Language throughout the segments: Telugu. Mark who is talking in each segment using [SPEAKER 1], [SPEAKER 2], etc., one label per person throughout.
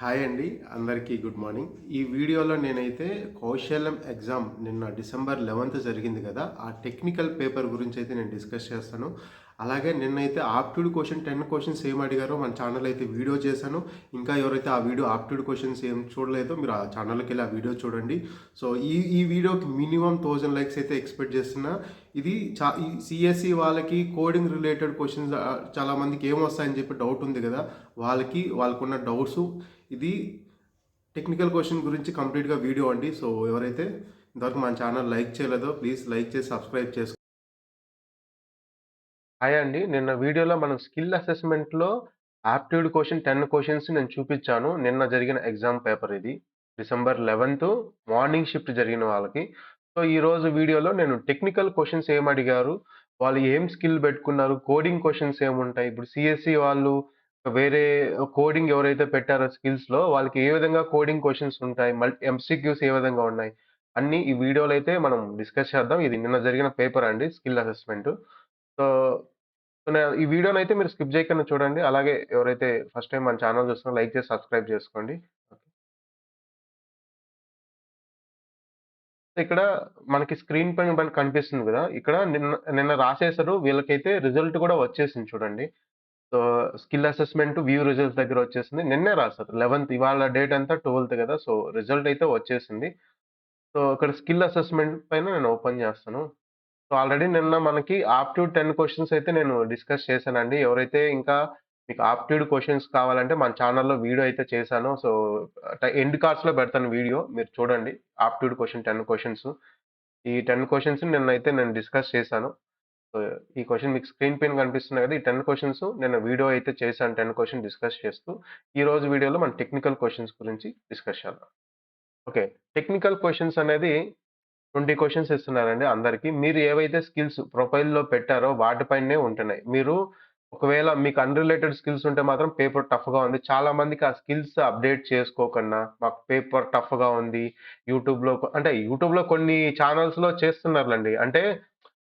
[SPEAKER 1] హాయ్ అండి అందరికీ గుడ్ మార్నింగ్. ఈ వీడియోలో నేనైతే కౌశలం ఎగ్జామ్ నిన్న డిసెంబర్ లెవెన్త్ జరిగింది కదా ఆ టెక్నికల్ పేపర్ గురించి అయితే నేను డిస్కస్ చేస్తాను. అలాగే నిన్నైతే ఆప్ట్యూడ్ క్వశ్చన్ టెన్ క్వశ్చన్స్ ఏం అడిగారో మన ఛానల్ అయితే వీడియో చేశాను. ఇంకా ఎవరైతే ఆ వీడియో ఆప్ట్యూడ్ క్వశ్చన్స్ ఏం చూడలేదో మీరు ఆ ఛానల్కి వెళ్ళి ఆ వీడియో చూడండి. సో ఈ ఈ వీడియోకి మినిమం థౌజండ్ లైక్స్ అయితే ఎక్స్పెక్ట్ చేస్తున్నా. ఇది చా ఈ సిఎస్సి వాళ్ళకి కోడింగ్ రిలేటెడ్ క్వశ్చన్స్ చాలామందికి ఏమొస్తాయని చెప్పి డౌట్ ఉంది కదా వాళ్ళకి వాళ్ళకున్న డౌట్స్ ఇది టెక్నికల్ క్వశ్చన్ గురించి కంప్లీట్గా వీడియో అండి. సో ఎవరైతే ఇంతవరకు మన ఛానల్ లైక్ చేయలేదో ప్లీజ్ లైక్ చేసి సబ్స్క్రైబ్ చేసుకో హాయ్ అండి. నిన్న వీడియోలో మనం స్కిల్ అసెస్మెంట్లో ఆప్టిట్యూడ్ క్వశ్చన్ టెన్ క్వశ్చన్స్ నేను చూపించాను. నిన్న జరిగిన ఎగ్జామ్ పేపర్ ఇది. డిసెంబర్ లెవెన్త్ మార్నింగ్ షిఫ్ట్ జరిగిన వాళ్ళకి. సో ఈరోజు వీడియోలో నేను టెక్నికల్ క్వశ్చన్స్ ఏం అడిగారు? వాళ్ళు ఏం స్కిల్ పెట్టుకున్నారు? కోడింగ్ క్వశ్చన్స్ ఏముంటాయి? ఇప్పుడు సిఎస్సి వాళ్ళు వేరే కోడింగ్ ఎవరైతే పెట్టారో స్కిల్స్లో వాళ్ళకి ఏ విధంగా కోడింగ్ క్వశ్చన్స్ ఉంటాయి మల్టీ ఎంసీక్యూస్ ఏ విధంగా ఉన్నాయి అన్ని ఈ వీడియోలో అయితే మనం డిస్కస్ చేద్దాం. ఇది నిన్న జరిగిన పేపర్ అండి స్కిల్ అసెస్మెంట్ సో ఈ వీడియోని అయితే మీరు స్కిప్ చేయకుండా చూడండి. అలాగే ఎవరైతే ఫస్ట్ టైం మన ఛానల్ చూస్తున్నారో లైక్ చేసి సబ్స్క్రైబ్ చేసుకోండి. ఇక్కడ మనకి స్క్రీన్ పైన మనకి కనిపిస్తుంది కదా ఇక్కడ నిన్న నిన్న రాసేసారు వీళ్ళకైతే రిజల్ట్ కూడా వచ్చేసింది చూడండి. So skill assessment view results దగ్గర వచ్చేసింది. నిన్నే రాశారు లెవెన్త్. ఇవాళ డేట్ అంతా ట్వెల్త్ కదా సో రిజల్ట్ అయితే వచ్చేసింది. సో ఇక్కడ స్కిల్ అసెస్మెంట్ పైన నేను ఓపెన్ చేస్తాను. సో ఆల్రెడీ నిన్న మనకి ఆప్ట్యూడ్ టెన్ క్వశ్చన్స్ అయితే నేను డిస్కస్ చేశానండి. ఎవరైతే ఇంకా మీకు ఆప్ట్యూడ్ క్వశ్చన్స్ కావాలంటే మన ఛానల్లో వీడియో అయితే చేశాను. సో ఎండ్ కార్డ్స్లో పెడతాను వీడియో మీరు చూడండి. ఆప్ట్యూడ్ క్వశ్చన్ టెన్ క్వశ్చన్స్ ఈ టెన్ క్వశ్చన్స్ నిన్నైతే నేను డిస్కస్ చేశాను. ఈ క్వశ్చన్ మీకు స్క్రీన్ పైన కనిపిస్తుంది కదా ఈ టెన్ క్వశ్చన్స్ నేను వీడియో అయితే చేశాను టెన్ క్వశ్చన్ డిస్కస్ చేస్తూ ఈ రోజు వీడియోలో మన టెక్నికల్ క్వశ్చన్స్ గురించి డిస్కస్ చేద్దాం. ఓకే టెక్నికల్ క్వశ్చన్స్ అనేది ట్వంటీ క్వశ్చన్స్ ఇస్తున్నారండి అందరికీ. మీరు ఏవైతే స్కిల్స్ ప్రొఫైల్లో పెట్టారో వాటిపైనే ఉంటున్నాయి. మీరు ఒకవేళ మీకు అన్రిలేటెడ్ స్కిల్స్ ఉంటే మాత్రం పేపర్ టఫ్గా ఉంది. చాలా మందికి ఆ స్కిల్స్ అప్డేట్ చేసుకోకుండా మాకు పేపర్ టఫ్గా ఉంది. యూట్యూబ్లో అంటే యూట్యూబ్లో కొన్ని ఛానల్స్లో చేస్తున్నారులండి. అంటే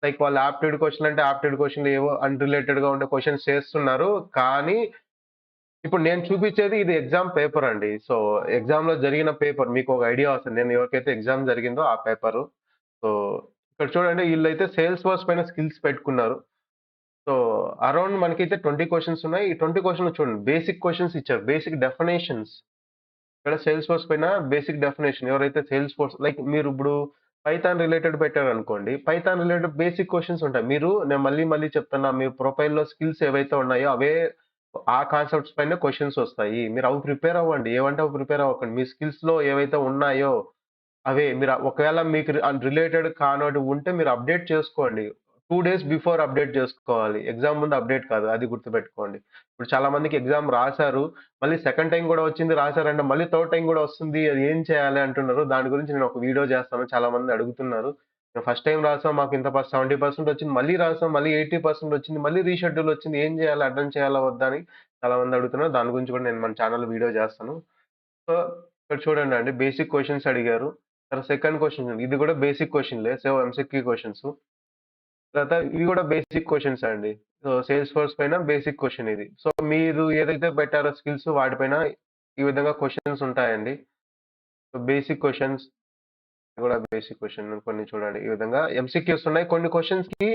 [SPEAKER 1] లైక్ వాళ్ళు ఆప్టిడ్ క్వశ్చన్ అంటే ఆప్టిడ్ క్వశ్చన్లు ఏవో అన్రిలేటెడ్గా ఉండే క్వశ్చన్స్ చేస్తున్నారు. కానీ ఇప్పుడు నేను చూపించేది ఇది ఎగ్జామ్ పేపర్ అండి. సో ఎగ్జామ్లో జరిగిన పేపర్ మీకు ఒక ఐడియా వస్తుంది. నేను ఎవరికైతే ఎగ్జామ్ జరిగిందో ఆ పేపర్ సో ఇక్కడ చూడండి వీళ్ళైతే సేల్స్ వర్స్ పైన స్కిల్స్ పెట్టుకున్నారు. సో అరౌండ్ మనకైతే ట్వంటీ క్వశ్చన్స్ ఉన్నాయి. ఈ ట్వంటీ క్వశ్చన్ చూడండి బేసిక్ క్వశ్చన్స్ ఇచ్చారు. బేసిక్ డెఫినేషన్స్ ఇక్కడ సేల్స్ ఫోర్స్ పైన బేసిక్ డెఫినేషన్ ఎవరైతే సేల్స్ ఫోర్స్ లైక్ మీరు ఇప్పుడు పైథాన్ రిలేటెడ్ పెట్టారు అనుకోండి పైథాన్ రిలేటెడ్ బేసిక్ క్వశ్చన్స్ ఉంటాయి. మీరు నేను మళ్ళీ మళ్ళీ చెప్తున్నా మీ ప్రొఫైల్లో స్కిల్స్ ఏవైతే ఉన్నాయో అవే ఆ కాన్సెప్ట్స్ పైన క్వశ్చన్స్ వస్తాయి. మీరు అవి ప్రిపేర్ అవ్వండి. ఏమంటే అవి ప్రిపేర్ అవ్వకండి. మీ స్కిల్స్లో ఏవైతే ఉన్నాయో అవే. మీరు ఒకవేళ మీకు రిలేటెడ్ కానోటి ఉంటే మీరు అప్డేట్ చేసుకోండి. టూ డేస్ బిఫోర్ అప్డేట్ చేసుకోవాలి. ఎగ్జామ్ ముందు అప్డేట్ కాదు అది గుర్తుపెట్టుకోండి. ఇప్పుడు చాలా మందికి ఎగ్జామ్ రాశారు మళ్ళీ సెకండ్ టైం కూడా వచ్చింది రాశారంటే మళ్ళీ థర్డ్ టైం కూడా వస్తుంది అది ఏం చేయాలి అంటున్నారు? దాని గురించి నేను ఒక వీడియో చేస్తాను చాలా మంది అడుగుతున్నారు. ఫస్ట్ టైం రాసాం మాకు ఇంత సెవెంటీ పర్సెంట్ వచ్చింది మళ్ళీ రాసాం మళ్ళీ ఎయిటీ పర్సెంట్ వచ్చింది మళ్ళీ రీషెడ్యూల్ వచ్చింది ఏం చేయాలి అటెండ్ చేయాలా వద్దా అని చాలా మంది అడుగుతున్నారు. దాని గురించి కూడా నేను మన ఛానల్ వీడియో చేస్తాను. సో ఇక్కడ చూడండి అండి బేసిక్ క్వశ్చన్స్ అడిగారు. తర్వాత సెకండ్ క్వశ్చన్ ఇది కూడా బేసిక్ క్వశ్చన్లే సో ఎంసెక్యూ క్వశ్చన్స్. తర్వాత ఇవి కూడా బేసిక్ క్వశ్చన్స్ అండి. సో సేల్స్ ఫోర్స్ పైన బేసిక్ క్వశ్చన్ ఇది. సో మీరు ఏదైతే పెట్టారో స్కిల్స్ వాటిపైన ఈ విధంగా క్వశ్చన్స్ ఉంటాయండి. సో బేసిక్ క్వశ్చన్స్ కూడా బేసిక్ క్వశ్చన్ కొన్ని చూడండి. ఈ విధంగా ఎంసీక్యూస్ ఉన్నాయి. కొన్ని క్వశ్చన్స్కి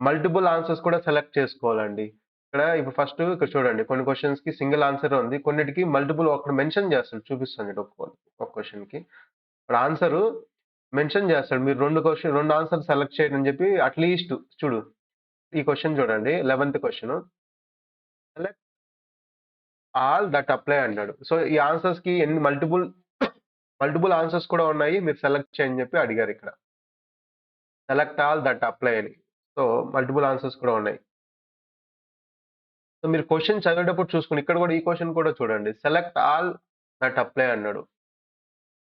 [SPEAKER 1] మల్టిపుల్ ఆన్సర్స్ కూడా సెలెక్ట్ చేసుకోవాలండి. ఇక్కడ ఇప్పుడు ఫస్ట్ ఇక్కడ చూడండి. కొన్ని క్వశ్చన్స్కి సింగిల్ ఆన్సర్ ఉంది. కొన్నిటికి మల్టిపుల్ ఒకటి మెన్షన్ చేస్తాడు చూపిస్తాను ఒక ఒక క్వశ్చన్కి. ఇప్పుడు ఆన్సర్ మెన్షన్ చేస్తాడు. మీరు రెండు క్వశ్చన్ రెండు ఆన్సర్ సెలెక్ట్ చేయండి అని చెప్పి అట్లీస్ట్ చూడు. ఈ క్వశ్చన్ చూడండి. Eleventh question select all that apply అన్నాడు సో ఈ ఆన్సర్స్కి ఎన్ని మల్టిపుల్ మల్టిపుల్ ఆన్సర్స్ కూడా ఉన్నాయి. మీరు సెలెక్ట్ చేయని చెప్పి అడిగారు ఇక్కడ. సెలెక్ట్ ఆల్ దట్ అప్లై అని. సో మల్టిపుల్ ఆన్సర్స్ కూడా ఉన్నాయి. సో మీరు క్వశ్చన్ చదివేటప్పుడు చూసుకుని ఇక్కడ కూడా ఈ క్వశ్చన్ కూడా చూడండి. సెలెక్ట్ ఆల్ దట్ అప్లై అన్నాడు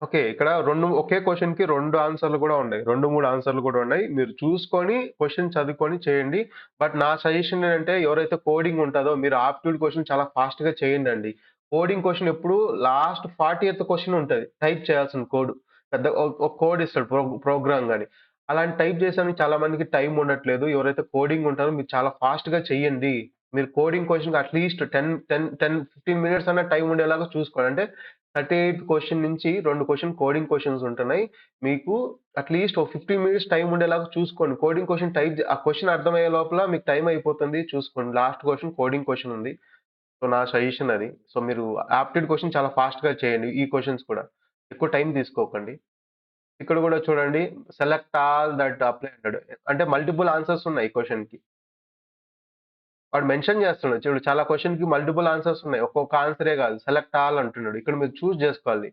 [SPEAKER 1] ఓకే ఇక్కడ రెండు ఒకే క్వశ్చన్కి రెండు ఆన్సర్లు కూడా ఉన్నాయి. రెండు మూడు ఆన్సర్లు కూడా ఉన్నాయి. మీరు చూసుకొని క్వశ్చన్ చదువుకొని చేయండి. బట్ నా సజెషన్ ఏంటంటే ఎవరైతే కోడింగ్ ఉంటుందో మీరు ఆప్ట్యూడ్ క్వశ్చన్ చాలా ఫాస్ట్గా చేయండి అండి కోడింగ్ క్వశ్చన్ ఎప్పుడు లాస్ట్ ఫార్టీ ఎత్ క్వశ్చన్ ఉంటుంది. టైప్ చేయాల్సిన కోడ్. పెద్ద ఒక కోడ్ ఇస్తాడు ప్రో ప్రోగ్రామ్ కానీ అలాంటి టైప్ చేసానికి చాలా మందికి టైం ఉండట్లేదు. ఎవరైతే కోడింగ్ ఉంటారో మీరు చాలా ఫాస్ట్గా చెయ్యండి మీరు coding question at least 10, 10, 10, 15 minutes అన్న టైం ఉండేలాగా చూసుకోండి. అంటే థర్టీ ఎయిట్ క్వశ్చన్ నుంచి రెండు క్వశ్చన్ కోడింగ్ క్వశ్చన్స్ ఉంటున్నాయి. మీకు అట్‌లీస్ట్ ఒక 15 మినిట్స్ టైం ఉండేలాగా చూసుకోండి. కోడింగ్ క్వశ్చన్ టైప్ ఆ క్వశ్చన్ అర్థమయ్యే లోపల మీకు టైం అయిపోతుంది చూసుకోండి. లాస్ట్ క్వశ్చన్ కోడింగ్ క్వశ్చన్ ఉంది. సో, నా సజెషన్ అది. సో, మీరు ఆప్టెడ్ క్వశ్చన్ చాలా ఫాస్ట్‌గా చేయండి. ఈ క్వశ్చన్స్ కూడా. ఎక్కువ టైం తీసుకోకండి. ఇక్కడ కూడా చూడండి సెలెక్ట్ ఆల్ దట్ అప్లై అంటాడు. అంటే మల్టిపుల్ ఆన్సర్స్ ఉన్నాయి ఈ క్వశ్చన్కి వాడు మెన్షన్ చేస్తున్నాడు. చూడు చాలా కి మల్టిపుల్ ఆన్సర్స్ ఉన్నాయి. ఒక్కొక్క ఆన్సరే కాదు. సెలెక్ట్ ఆల్ అంటున్నాడు. ఇక్కడ మీరు చూజ్ చేసుకోవాలి.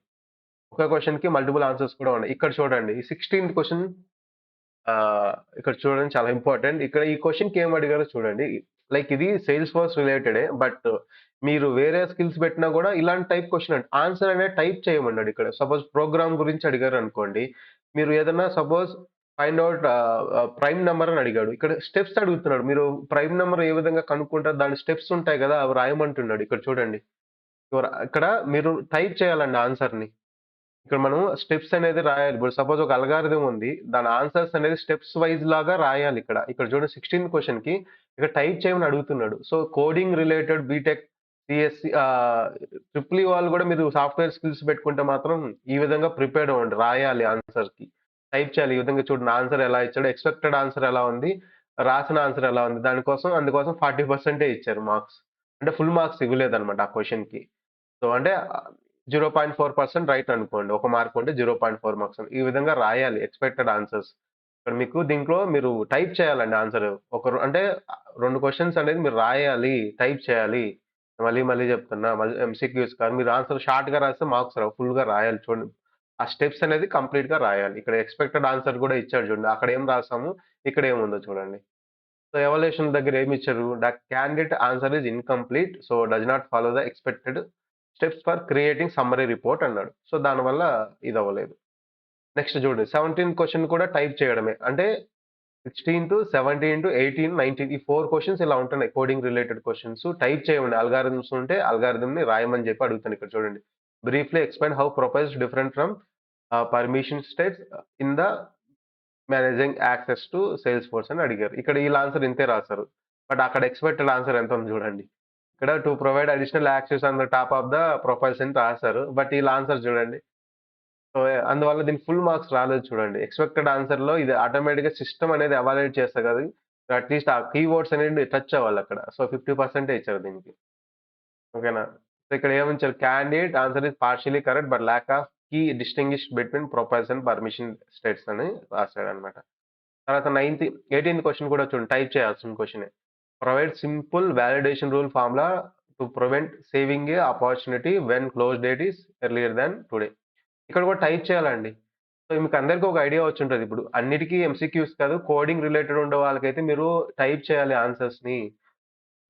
[SPEAKER 1] ఒక క్వెషన్‌కి మల్టిపుల్ ఆన్సర్స్ కూడా ఉన్నాయి. ఇక్కడ చూడండి. ఈ సిక్స్టీన్త్ క్వశ్చన్ ఇక్కడ చూడండి చాలా ఇంపార్టెంట్. ఇక్కడ ఈ క్వశ్చన్కి ఏం అడిగారో చూడండి. లైక్ ఇది సేల్స్ ఫోర్స్ రిలేటెడే. బట్ మీరు వేరే స్కిల్స్ పెట్టినా కూడా ఇలాంటి టైప్ క్వశ్చన్ అండి. ఆన్సర్ అనేది టైప్ చేయమన్నాడు ఇక్కడ. సపోజ్ ప్రోగ్రామ్ గురించి అడిగారు అనుకోండి మీరు ఏదైనా suppose find out prime number అని అడిగాడు. ఇక్కడ స్టెప్స్ అడుగుతున్నాడు. మీరు ప్రైమ్ నెంబర్ ఏ విధంగా కనుక్కుంటారు? దాని స్టెప్స్ ఉంటాయి కదా! అవి రాయమంటున్నాడు. ఇక్కడ చూడండి. ఇక్కడ మీరు టైప్ చేయాలండి ఆన్సర్‌ని. ఇక్కడ మనం స్టెప్స్ అనేది రాయాలి. ఇప్పుడు సపోజ్ ఒక అల్గారిథం ఉంది. దాని ఆన్సర్స్ అనేది స్టెప్స్ వైస్ లాగా రాయాలి ఇక్కడ. ఇక్కడ చూడండి 16థ్ క్వశ్చన్కి ఇక్కడ టైప్ చేయమని అడుగుతున్నాడు. So, coding related BTech, CSC triple వాళ్ళు కూడా మీరు సాఫ్ట్‌వేర్ స్కిల్స్ పెట్టుకుంటే మాత్రం ఈ విధంగా ప్రిపేర్డ్ అవ్వండి. రాయాలి ఆన్సర్కి టైప్ చేయాలి. ఈ విధంగా చూడండి ఆన్సర్ ఎలా ఇచ్చాడు ఎక్స్‌పెక్టెడ్ ఆన్సర్ ఎలా ఉంది? రాసిన ఆన్సర్ ఎలా ఉంది? దానికోసం అందుకోసం 40% ఇచ్చారు మార్క్స్. అంటే ఫుల్ మార్క్స్ ఇవ్వలేదన్నమాట ఆ క్వెషన్‌కి. సో, అంటే zero point four percent right అనుకోండి. ఒక మార్క్ ఉంటే 0.4 మార్క్స్. ఈ విధంగా రాయాలి ఎక్స్‌పెక్టెడ్ ఆన్సర్స్. ఇక్కడ మీకు దీంట్లో మీరు టైప్ చేయాలండి ఆన్సర్. ఒక అంటే రెండు క్వశ్చన్స్ అనేది మీరు రాయాలి. టైప్ చేయాలి. మళ్ళీ మళ్ళీ చెప్తున్నా. మళ్ళీ ఎంసీక్యూస్ కాదు. మీరు ఆన్సర్ షార్ట్‌గా రాస్తే మార్క్స్ రావు. ఫుల్‌గా రాయాలి చూడండి. ఆ స్టెప్స్ అనేది కంప్లీట్‌గా రాయాలి. ఇక్కడ ఎక్స్‌పెక్టెడ్ ఆన్సర్ కూడా ఇచ్చాడు చూడండి. అక్కడ ఏం రాసాము? ఇక్కడ ఏముందో చూడండి. సో, ఎవల్యూషన్ దగ్గర ఏమి ఇచ్చారు? The candidate answer is incomplete. So, does not follow the expected steps for creating summary report అన్నాడు. సో, దానివల్ల ఇది అవ్వలేదు. నెక్స్ట్ చూడండి సెవెంటీన్ క్వశ్చన్ కూడా టైప్ చేయడమే. అంటే 16థ్, 17, 18, 19 ఈ ఫోర్ క్వశ్చన్స్ ఇలా ఉంటున్నాయి. కోడింగ్ రిలేటెడ్ క్వశ్చన్స్ టైప్ చేయండి. అల్గారిథమ్స్ ఉంటే అల్గారిథమ్‌ని రాయమని చెప్పి అడుగుతాను ఇక్కడ చూడండి. Briefly explain how profiles different from permission states in the managing access to sales force అని అడిగారు. ఇక్కడ ఈ ఆన్సర్ ఇంతే రాశారు బట్ అక్కడ ఎక్స్‌పెక్టెడ్ ఆన్సర్ ఎంత ఉంది చూడండి. ఇక్కడ to provide additional access on the top of the profiles అని రాశారు బట్ ఈ ఆన్సర్ చూడండి. సో, అందువల్ల దీని ఫుల్ మార్క్స్ రాలేదు చూడండి. ఎక్స్‌పెక్టెడ్ ఆన్సర్‌లో ఇది ఆటోమేటిక్‌గా సిస్టమ్ అనేది ఎవాల్యుయేట్ చేస్తారు కదా! అట్‌లీస్ట్ ఆ కీవర్డ్స్ అనేది టచ్ అవ్వాలి అక్కడ. సో, 50% ఇచ్చారు దీనికి. ఓకేనా? సో, ఇక్కడ ఏమిచ్చారు? Candidate answer is partially correct but lack of key distinguish between profiles and permission states అని రాసాడన్నమాట. తర్వాత నైన్త్ ఎయిటీన్త్ క్వశ్చన్ కూడా చూడండి. టైప్ చేయాల్సిన question provide simple validation rule formula to prevent saving a opportunity when close date is earlier than today. ఇక్కడ కూడా టైప్ చేయాలండి. సో, మీకు అందరికి ఒక ఐడియా వచ్చి ఉంటుంది ఇప్పుడు అన్నిటికీ ఎంసీక్యూస్ కాదు. కోడింగ్ రిలేటెడ్ ఉండే వాళ్ళకైతే మీరు టైప్ చేయాలి ఆన్సర్స్‌ని.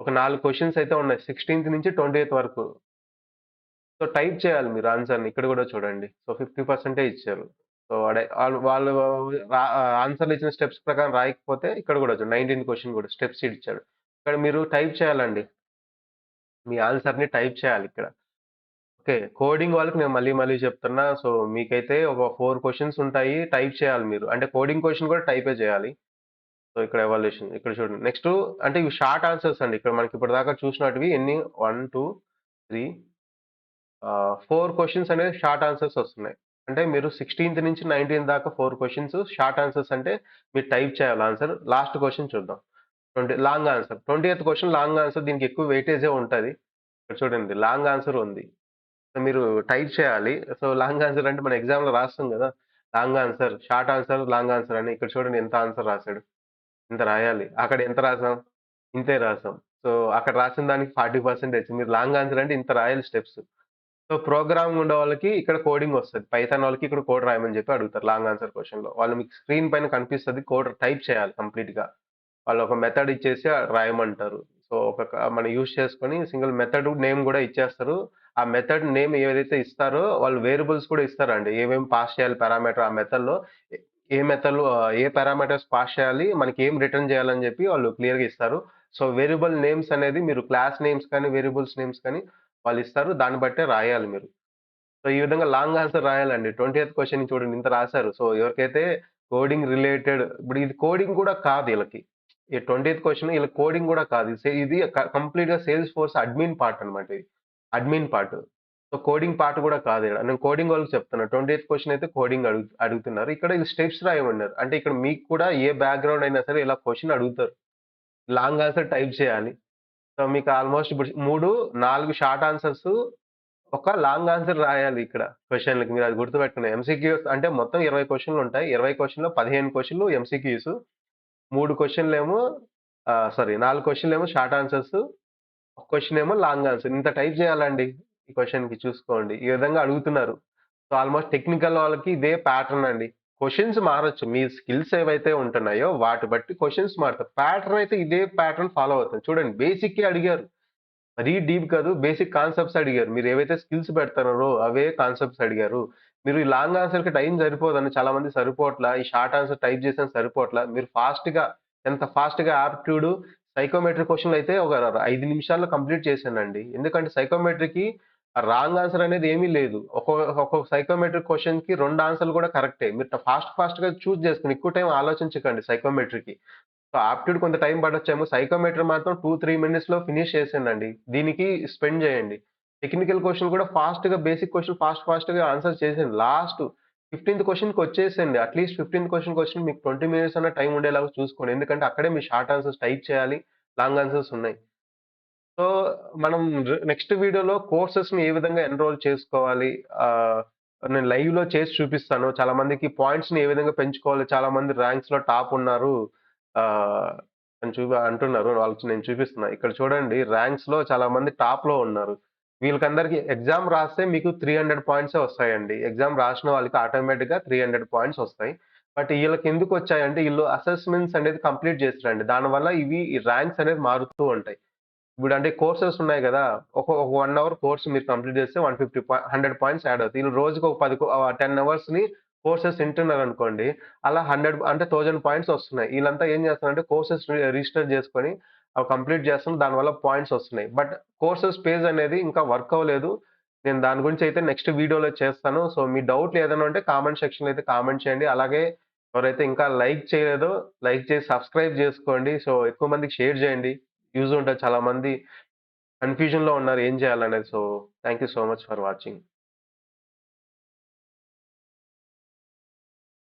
[SPEAKER 1] ఒక నాలుగు క్వశ్చన్స్ అయితే ఉన్నాయి. 16థ్ నుంచి 20థ్ వరకు. సో, టైప్ చేయాలి మీరు ఆన్సర్‌ని. ఇక్కడ కూడా చూడండి. సో, 50% ఇచ్చారు. సో, అడే వాళ్ళు ఆన్సర్‌లు ఇచ్చిన స్టెప్స్ ప్రకారం రాయకపోతే ఇక్కడ కూడా చూడండి 19థ్ క్వెషన్ కూడా స్టెప్స్ ఇచ్చాడు. ఇక్కడ మీరు టైప్ చేయాలండి. మీ ఆన్సర్‌ని టైప్ చేయాలి ఇక్కడ. ఓకే. కోడింగ్ వాళ్ళకి నేను మళ్ళీ మళ్ళీ చెప్తున్నా. సో, మీకైతే ఒక ఫోర్ క్వశ్చన్స్ ఉంటాయి. టైప్ చేయాలి మీరు. అంటే కోడింగ్ క్వశ్చన్ కూడా టైపే చేయాలి. సో, ఇక్కడ ఎవాల్యుయేషన్ ఇక్కడ చూడండి. నెక్స్ట్ అంటే ఇవి షార్ట్ ఆన్సర్స్ అండి. ఇక్కడ మనకి ఇప్పటిదాకా చూసినట్టువి ఎన్ని 1, 2, 3 ఫోర్ క్వశ్చన్స్ అనేది షార్ట్ ఆన్సర్స్ వస్తున్నాయి. అంటే మీరు 16థ్ నుంచి 19థ్ దాకా ఫోర్ క్వశ్చన్స్ షార్ట్ ఆన్సర్స్ అంటే మీరు టైప్ చేయాలి ఆన్సర్. లాస్ట్ క్వశ్చన్ చూద్దాం. 20 long answer. Twenty eighth question long answer దీనికి ఎక్కువ వెయిటేజే ఉంటుంది ఇక్కడ చూడండి లాంగ్ ఆన్సర్ ఉంది. సో, మీరు టైప్ చేయాలి. సో, లాంగ్ ఆన్సర్ అంటే మన ఎగ్జామ్‌లో రాస్తాం కదా! Long answer, short answer, long answer అని. ఇక్కడ చూడండి ఎంత ఆన్సర్ రాసాడు. ఇంత రాయాలి. అక్కడ ఎంత రాసాం? ఇంతే రాసాం. సో, అక్కడ రాసిన దానికి 40% మీరు లాంగ్ ఆన్సర్ అంటే ఇంత రాయాలి స్టెప్స్. సో, ప్రోగ్రామ్ ఉండే వాళ్ళకి ఇక్కడ కోడింగ్ వస్తుంది పైథాన్ వాళ్ళకి ఇక్కడ కోడ్ రాయమని చెప్పి అడుగుతారు లాంగ్ ఆన్సర్ క్వశ్చన్లో వాళ్ళు మీకు స్క్రీన్ పైన కనిపిస్తుంది కోడ్ టైప్ చేయాలి కంప్లీట్‌గా. వాళ్ళు ఒక మెథడ్ ఇచ్చేసి రాయమంటారు. సో, ఒక మనం యూజ్ చేసుకొని సింగిల్ మెథడ్ నేమ్ కూడా ఇచ్చేస్తారు. ఆ మెథడ్ నేమ్ ఏదైతే ఇస్తారో వాళ్ళు వేరియబుల్స్ కూడా ఇస్తారండి. ఏమేమి పాస్ చేయాలి పారామీటర్ ఆ మెథడ్‌లో ఏ ఏ మెథడ్‌లో ఏ పారామీటర్స్ పాస్ చేయాలి, మనకి ఏం రిటర్న్ చేయాలని చెప్పి వాళ్ళు క్లియర్‌గా ఇస్తారు. సో, వేరియబుల్ నేమ్స్ అనేది మీరు క్లాస్ నేమ్స్ కానీ, వేరియబుల్స్ నేమ్స్ కానీ వాళ్ళు ఇస్తారు. దాన్ని బట్టే రాయాలి మీరు. సో, ఈ విధంగా లాంగ్ ఆన్సర్ రాయాలండి. 20థ్ క్వెషన్ చూడండి ఇంత రాసారు. సో, ఎవరికైతే కోడింగ్ రిలేటెడ్ ఇప్పుడు ఇది కోడింగ్ కూడా కాదు ఈళ్ళకి. ఈ 20థ్ క్వెషన్ ఈళ్ళ కోడింగ్ గూడా కాదు. సే ఇది క కంప్లీట్‌గా సేల్స్ ఫోర్స్ అడ్మిన్ పార్ట్ అన్నమాట ఇది. Admin part. So, coding part గూడా కాదు ఈడ. నేను కోడింగ్ వాళ్ళకి చెప్తున్నా. 20థ్ క్వెషన్ అయితే కోడింగ్ అడుగు అడుగుతున్నారు. ఇక్కడ ఇది స్టెప్స్ రాయమన్నారు. అంటే ఇక్కడ మీకు కూడా ఏ బ్యాక్‌గ్రౌండ్ అయినా సరే ఇలా క్వెషన్ అడుగుతారు. లాంగ్ ఆన్సర్ టైప్ చేయాలి. సో, మీకు ఆల్‌మోస్ట్ ఇప్పుడు 3, 4 షార్ట్ ఆన్సర్స్ ఒక లాంగ్ ఆన్సర్ రాయాలి ఇక్కడ క్వశ్చన్లకి మీరు అది గుర్తుపెట్టుకోండి. ఎంసీక్యూస్ అంటే మొత్తం 20 క్వెషన్‌లుంటాయి. 20 క్వెషన్‌లో 15 క్వెషన్‌లు ఎంసీక్యూస్. మూడు క్వశ్చన్లు ఏమో సారీ నాలుగు క్వశ్చన్లు ఏమో షార్ట్ ఆన్సర్స్. ఒక క్వశ్చన్ ఏమో లాంగ్ ఆన్సర్. ఇంత టైప్ చేయాలండి ఈ క్వశ్చన్కి చూసుకోండి. ఈ విధంగా అడుగుతున్నారు. సో, ఆల్‌మోస్ట్ టెక్నికల్ వాళ్ళకి ఇదే ప్యాటర్న్ అండి. క్వశ్చన్స్ మారచ్చు మీ స్కిల్స్ ఏవైతే ఉంటున్నాయో వాటి బట్టి క్వశ్చన్స్ మారుతాయి. ప్యాటర్న్ అయితే ఇదే ప్యాటర్న్ ఫాలో అవుతుంది. చూడండి బేసిక్కే అడిగారు. మరీ డీప్ కాదు. బేసిక్ కాన్సెప్ట్స్ అడిగారు. మీరు ఏవైతే స్కిల్స్ పెడతారో అవే కాన్సెప్ట్స్ అడిగారు. మీరు ఈ లాంగ్ ఆన్సర్‌కి టైం సరిపోదండి. చాలా మంది సరిపోట్లా ఈ షార్ట్ ఆన్సర్ టైప్ చేసిన సరిపోట్లా మీరు ఫాస్ట్‌గా ఎంత ఫాస్ట్‌గా యాప్టిట్యూడ్, సైకోమెట్రీ క్వశ్చన్లు అయితే ఒక ఐదు నిమిషాల్లో కంప్లీట్ చేశానండి. ఎందుకంటే సైకోమెట్రిక్కి రాంగ్ ఆన్సర్ అనేది ఏమీ లేదు. ఒక్కొక్క ఒక్కొక్క సైకోమెట్రిక్ క్వశ్చన్కి రెండు ఆన్సర్‌లు కూడా కరెక్టే. మీరు ఫాస్ట్ ఫాస్ట్‌గా చూజ్ చేసుకుని ఎక్కువ టైం ఆలోచించకండి సైకోమెట్రీకి. సో, ఆప్టిట్యూడ్ కొంత టైం పడొచ్చేమో. సైకోమెట్రీ మాత్రం 2, 3 మినిట్స్‌లో ఫినిష్ చేసేయండి దీనికి స్పెండ్ చేయండి. టెక్నికల్ క్వశ్చన్ కూడా ఫాస్ట్‌గా బేసిక్ క్వశ్చన్ ఫాస్ట్ ఫాస్ట్‌గా ఆన్సర్ చేసేయండి. లాస్ట్ ఫిఫ్టీన్త్ క్వశ్చన్కి వచ్చేసేయండి. అట్‌లీస్ట్ 15థ్ క్వెషన్‌కి వచ్చిన మీకు 20 మినిట్స్ అన్న టైం ఉండేలాగా చూసుకోండి. ఎందుకంటే అక్కడే మీ షార్ట్ ఆన్సర్స్ టైప్ చేయాలి. లాంగ్ ఆన్సర్స్ ఉన్నాయి. సో, మనం నెక్స్ట్ వీడియోలో కోర్సెస్ని ఏ విధంగా ఎన్‌రోల్ చేసుకోవాలి. నేను లైవ్లో చేసి చూపిస్తాను. చాలా మందికి పాయింట్స్ని ఏ విధంగా పెంచుకోవాలి. చాలా మంది ర్యాంక్స్లో టాప్ ఉన్నారు. అని చూపి అంటున్నారు. వాళ్ళకి నేను చూపిస్తున్నా. ఇక్కడ చూడండి ర్యాంక్స్లో చాలా మంది టాప్‌లో ఉన్నారు. వీళ్ళకందరికి ఎగ్జామ్ రాస్తే మీకు 300 పాయింట్సే వస్తాయండి. ఎగ్జామ్ రాసిన వాళ్ళకి ఆటోమేటిక్‌గా 300 పాయింట్స్ వస్తాయి. బట్ వీళ్ళకి ఎందుకు వచ్చాయంటే వీళ్ళు అసెస్మెంట్స్ అనేది కంప్లీట్ చేసారండి. దానివల్ల ఇవి ఈ ర్యాంక్స్ అనేది మారుతూ ఉంటాయి. ఇప్పుడు అంటే కోర్సెస్ ఉన్నాయి కదా ఒక ఒక వన్ అవర్ కోర్స్ మీరు కంప్లీట్ చేస్తే one fifty hundred points add అవుతాయి. వీళ్ళు రోజుకి ఒక పది టెన్ అవర్స్‌ని కోర్సెస్ వింటున్నారు అనుకోండి అలా 100 అంటే థౌజండ్ పాయింట్స్ వస్తున్నాయి. వీళ్ళంతా ఏం చేస్తున్నారంటే కోర్సెస్ రి రిజిస్టర్ చేసుకొని అవి కంప్లీట్ చేస్తున్నాం దానివల్ల పాయింట్స్ వస్తున్నాయి. బట్ కోర్సెస్ పేజ్ అనేది ఇంకా వర్క్ అవ్వలేదు. నేను దాని గురించి అయితే నెక్స్ట్ వీడియోలో చేస్తాను. సో, మీ డౌట్‌లు ఏదైనా ఉంటే కామెంట్ సెక్షన్‌లో అయితే కామెంట్ చేయండి. అలాగే ఎవరైతే ఇంకా లైక్ చేయలేదో లైక్ చేసి సబ్స్క్రైబ్ చేసుకోండి. సో, ఎక్కువ మందికి షేర్ చేయండి. యూజ్ ఉంటది. చాలా మంది కన్‌ఫ్యూజన్‌లో ఉన్నారు ఏం చేయాలనేది. So, thank you so much for watching.